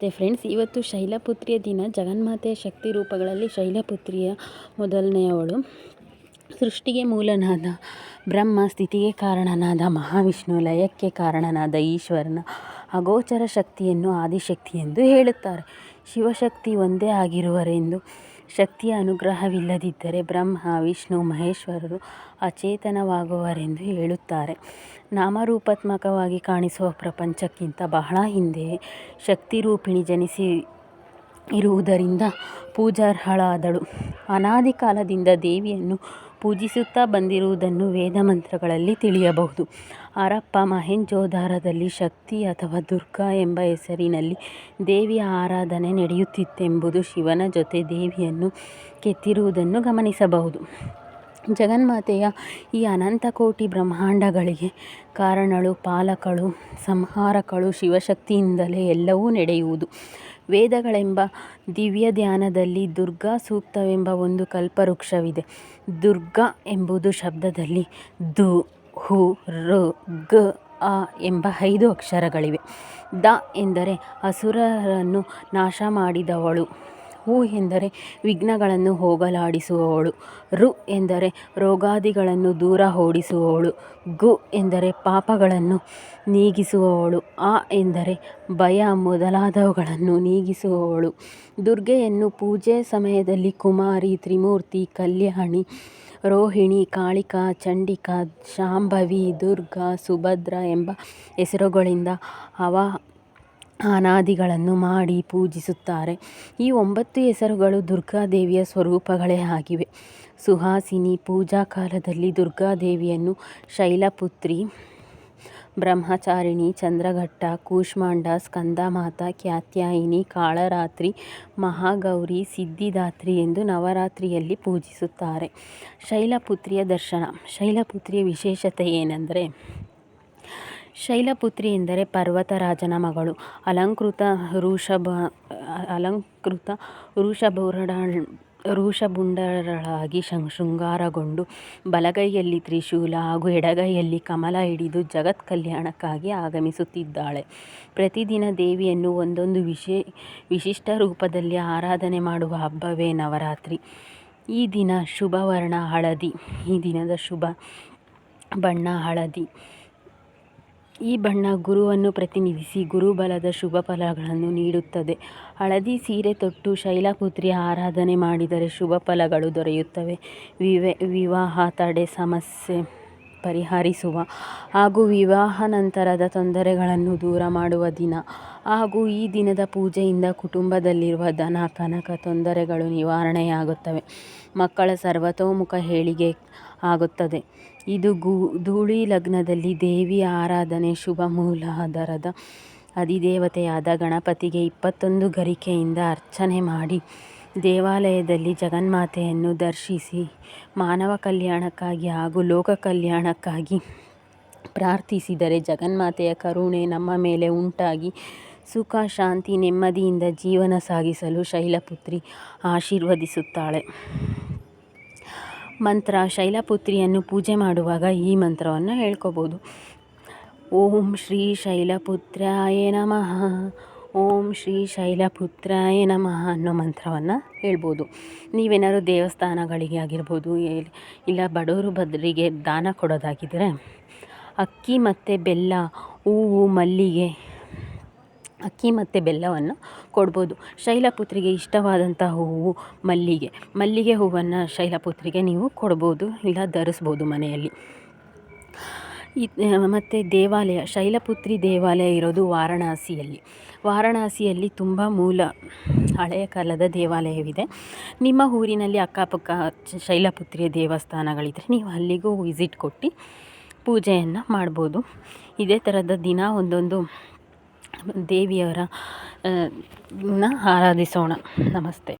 ಮತ್ತು ಫ್ರೆಂಡ್ಸ್, ಇವತ್ತು ಶೈಲಪುತ್ರಿಯ ದಿನ. ಜಗನ್ಮಾತೆಯ ಶಕ್ತಿ ರೂಪಗಳಲ್ಲಿ ಶೈಲಪುತ್ರಿಯ ಮೊದಲನೆಯವಳು. ಸೃಷ್ಟಿಗೆ ಮೂಲನಾದ ಬ್ರಹ್ಮ, ಸ್ಥಿತಿಗೆ ಕಾರಣನಾದ ಮಹಾವಿಷ್ಣು, ಲಯಕ್ಕೆ ಕಾರಣನಾದ ಈಶ್ವರನ ಅಗೋಚರ ಶಕ್ತಿಯನ್ನು ಆದಿಶಕ್ತಿ ಎಂದು ಹೇಳುತ್ತಾರೆ. ಶಿವಶಕ್ತಿ ಒಂದೇ ಆಗಿರುವರೆಂದು ಶಕ್ತಿಯ ಅನುಗ್ರಹವಿಲ್ಲದಿದ್ದರೆ ಬ್ರಹ್ಮ, ವಿಷ್ಣು, ಮಹೇಶ್ವರರು ಅಚೇತನವಾಗುವರೆಂದು ಹೇಳುತ್ತಾರೆ. ನಾಮರೂಪಾತ್ಮಕವಾಗಿ ಕಾಣಿಸುವ ಪ್ರಪಂಚಕ್ಕಿಂತ ಬಹಳ ಹಿಂದೆಯೇ ಶಕ್ತಿರೂಪಿಣಿ ಜನಿಸಿ ಇರುವುದರಿಂದ ಪೂಜಾರ್ಹಳಾದಳು. ಅನಾದಿ ಕಾಲದಿಂದ ದೇವಿಯನ್ನು ಪೂಜಿಸುತ್ತಾ ಬಂದಿರುವುದನ್ನು ವೇದ ಮಂತ್ರಗಳಲ್ಲಿ ತಿಳಿಯಬಹುದು. ಹರಪ್ಪ ಮೊಹೆಂಜೊದಾರೊದಲ್ಲಿ ಶಕ್ತಿ ಅಥವಾ ದುರ್ಗಾ ಎಂಬ ಹೆಸರಿನಲ್ಲಿ ದೇವಿಯ ಆರಾಧನೆ ನಡೆಯುತ್ತಿತ್ತೆಂಬುದು ಶಿವನ ಜೊತೆ ದೇವಿಯನ್ನು ಕೆತ್ತಿರುವುದನ್ನು ಗಮನಿಸಬಹುದು. ಜಗನ್ಮಾತೆಯ ಈ ಅನಂತಕೋಟಿ ಬ್ರಹ್ಮಾಂಡಗಳಿಗೆ ಕಾರಣಳು, ಪಾಲಕಳು, ಸಂಹಾರಕಳು, ಶಿವಶಕ್ತಿಯಿಂದಲೇ ಎಲ್ಲವೂ ನಡೆಯುವುದು. ವೇದಗಳೆಂಬ ದಿವ್ಯ ಧ್ಯಾನದಲ್ಲಿ ದುರ್ಗಾ ಸೂಕ್ತವೆಂಬ ಒಂದು ಕಲ್ಪವೃಕ್ಷವಿದೆ. ದುರ್ಗಾ ಎಂಬುದು ಶಬ್ದದಲ್ಲಿ ದು, ಹು, ರ, ಗ ಅ ಎಂಬ ಐದು ಅಕ್ಷರಗಳಿವೆ. ದ ಎಂದರೆ ಅಸುರರನ್ನು ನಾಶ ಮಾಡಿದವಳು. ಹು ಎಂದರೆ ವಿಘ್ನಗಳನ್ನು ಹೋಗಲಾಡಿಸುವವಳು, ರು ಎಂದರೆ ರೋಗಾದಿಗಳನ್ನು ದೂರ ಓಡಿಸುವವಳು, ಗು ಎಂದರೆ ಪಾಪಗಳನ್ನು ನೀಗಿಸುವವಳು, ಆ ಎಂದರೆ ಭಯ ಮೊದಲಾದವುಗಳನ್ನು ನೀಗಿಸುವವಳು. ದುರ್ಗೆಯನ್ನು ಪೂಜೆ ಸಮಯದಲ್ಲಿ ಕುಮಾರಿ, ತ್ರಿಮೂರ್ತಿ, ಕಲ್ಯಾಣಿ, ರೋಹಿಣಿ, ಕಾಳಿಕಾ, ಚಂಡಿಕಾ, ಶಾಂಭವಿ, ದುರ್ಗಾ, ಸುಭದ್ರ ಎಂಬ ಹೆಸರುಗಳಿಂದ ಅವ ಅನಾದಿಗಳನ್ನು ಮಾಡಿ ಪೂಜಿಸುತ್ತಾರೆ. ಈ ಒಂಬತ್ತು ಹೆಸರುಗಳು ದುರ್ಗಾದೇವಿಯ ಸ್ವರೂಪಗಳೇ ಆಗಿವೆ. ಸುಹಾಸಿನಿ ಪೂಜಾ ಕಾಲದಲ್ಲಿ ದುರ್ಗಾದೇವಿಯನ್ನು ಶೈಲಪುತ್ರಿ, ಬ್ರಹ್ಮಚಾರಿಣಿ, ಚಂದ್ರಘಟ್ಟ, ಕೂಷ್ಮಾಂಡ, ಸ್ಕಂದಮಾತಾ ಕಾತ್ಯಾಯಿನಿ ಕಾಳರಾತ್ರಿ, ಮಹಾಗೌರಿ, ಸಿದ್ಧಿದಾತ್ರಿ ಎಂದು ನವರಾತ್ರಿಯಲ್ಲಿ ಪೂಜಿಸುತ್ತಾರೆ. ಶೈಲಪುತ್ರಿಯ ದರ್ಶನ. ಶೈಲಪುತ್ರಿಯ ವಿಶೇಷತೆ ಏನೆಂದರೆ ಶೈಲಪುತ್ರಿ ಎಂದರೆ ಪರ್ವತರಾಜನ ಮಗಳು. ಅಲಂಕೃತ ಋಷಭ, ಅಲಂಕೃತ ಋಷಭೂರಡ, ಋಷಭುಂಡರಳಾಗಿ ಶೃಂಗಾರಗೊಂಡು ಬಲಗೈಯಲ್ಲಿ ತ್ರಿಶೂಲ ಹಾಗೂ ಎಡಗೈಯಲ್ಲಿ ಕಮಲ ಹಿಡಿದು ಜಗತ್ ಕಲ್ಯಾಣಕ್ಕಾಗಿ ಆಗಮಿಸುತ್ತಿದ್ದಾಳೆ. ಪ್ರತಿದಿನ ದೇವಿಯನ್ನು ಒಂದೊಂದು ವಿಶೇ, ವಿಶಿಷ್ಟ ರೂಪದಲ್ಲಿ ಆರಾಧನೆ ಮಾಡುವ ಹಬ್ಬವೇ ನವರಾತ್ರಿ. ಈ ದಿನ ಶುಭವರ್ಣ ಹಳದಿ, ಈ ದಿನದ ಶುಭ ಬಣ್ಣ ಹಳದಿ. ಈ ಬಣ್ಣ ಗುರುವನ್ನು ಪ್ರತಿನಿಧಿಸಿ ಗುರುಬಲದ ಶುಭ ಫಲಗಳನ್ನು ನೀಡುತ್ತದೆ. ಹಳದಿ ಸೀರೆ ತೊಟ್ಟು ಶೈಲಪುತ್ರಿ ಆರಾಧನೆ ಮಾಡಿದರೆ ಶುಭ ಫಲಗಳು ದೊರೆಯುತ್ತವೆ. ವಿವೆ, ವಿವಾಹ ತಡೆ ಸಮಸ್ಯೆ ಪರಿಹರಿಸುವ ಹಾಗೂ ವಿವಾಹ ನಂತರದ ತೊಂದರೆಗಳನ್ನು ದೂರ ಮಾಡುವ ದಿನ ಹಾಗೂ ಈ ದಿನದ ಪೂಜೆಯಿಂದ ಕುಟುಂಬದಲ್ಲಿರುವ ಧನ, ಕನಕ ತೊಂದರೆಗಳು ನಿವಾರಣೆಯಾಗುತ್ತವೆ. ಮಕ್ಕಳ ಸರ್ವತೋಮುಖ ಏಳಿಗೆ ಆಗುತ್ತದೆ. ಇದು ಗೂ, ಧೂಳಿ ಲಗ್ನದಲ್ಲಿ ದೇವಿ ಆರಾಧನೆ ಶುಭ ಮೂಲಾಧಾರದ ಅಧಿದೇವತೆಯಾದ ಗಣಪತಿಗೆ ಇಪ್ಪತ್ತೊಂದು ಗರಿಕೆಯಿಂದ ಅರ್ಚನೆ ಮಾಡಿ ದೇವಾಲಯದಲ್ಲಿ ಜಗನ್ಮಾತೆಯನ್ನು ದರ್ಶಿಸಿ ಮಾನವ ಕಲ್ಯಾಣಕ್ಕಾಗಿ ಹಾಗೂ ಲೋಕ ಕಲ್ಯಾಣಕ್ಕಾಗಿ ಪ್ರಾರ್ಥಿಸಿದರೆ ಜಗನ್ಮಾತೆಯ ಕರುಣೆ ನಮ್ಮ ಮೇಲೆ ಉಂಟಾಗಿ ಸುಖ, ಶಾಂತಿ, ನೆಮ್ಮದಿಯಿಂದ ಜೀವನ ಸಾಗಿಸಲು ಶೈಲಪುತ್ರಿ ಆಶೀರ್ವದಿಸುತ್ತಾಳೆ. ಮಂತ್ರ ಶೈಲಪುತ್ರಿಯನ್ನು ಪೂಜೆ ಮಾಡುವಾಗ ಈ ಮಂತ್ರವನ್ನು ಹೇಳ್ಕೋಬೋದು. ಓಂ ಶ್ರೀ ಶೈಲಪುತ್ರಾಯ ನಮಃ, ಓಂ ಶ್ರೀ ಶೈಲಪುತ್ರಾಯ ನಮಃ ಅನ್ನೋ ಮಂತ್ರವನ್ನು ಹೇಳ್ಬೋದು. ನೀವೇನಾದ್ರು ದೇವಸ್ಥಾನಗಳಿಗೆ ಆಗಿರ್ಬೋದು ಇಲ್ಲ ಬಡವರು ಬದರಿಗೆ ದಾನ ಕೊಡೋದಾಗಿದ್ದರೆ ಅಕ್ಕಿ ಮತ್ತು ಬೆಲ್ಲ, ಹೂವು, ಮಲ್ಲಿಗೆ ಅಕ್ಕಿ ಮತ್ತು ಬೆಲ್ಲವನ್ನು ಕೊಡ್ಬೋದು. ಶೈಲಪುತ್ರಿಗೆ ಇಷ್ಟವಾದಂಥ ಹೂವು ಮಲ್ಲಿಗೆ. ಮಲ್ಲಿಗೆ ಹೂವನ್ನು ಶೈಲಪುತ್ರಿಗೆ ನೀವು ಕೊಡ್ಬೋದು, ಇಲ್ಲ ಧರಿಸ್ಬೋದು ಮನೆಯಲ್ಲಿ. ಈ, ಮತ್ತು ದೇವಾಲಯ, ಶೈಲಪುತ್ರಿ ದೇವಾಲಯ ಇರೋದು ವಾರಣಾಸಿಯಲ್ಲಿ. ವಾರಣಾಸಿಯಲ್ಲಿ ತುಂಬ ಮೂಲ ಹಳೆಯ ಕಾಲದ ದೇವಾಲಯವಿದೆ. ನಿಮ್ಮ ಊರಿನಲ್ಲಿ ಅಕ್ಕಪಕ್ಕ ಶೈಲಪುತ್ರಿಯ ದೇವಸ್ಥಾನಗಳಿದ್ದರೆ ನೀವು ಅಲ್ಲಿಗೂ ವಿಸಿಟ್ ಕೊಟ್ಟು ಪೂಜೆಯನ್ನು ಮಾಡ್ಬೋದು. ಇದೇ ಥರದ ದಿನ ಒಂದೊಂದು ದೇವಿಯವರ ಆರಾಧಿಸೋಣ. ನಮಸ್ತೆ.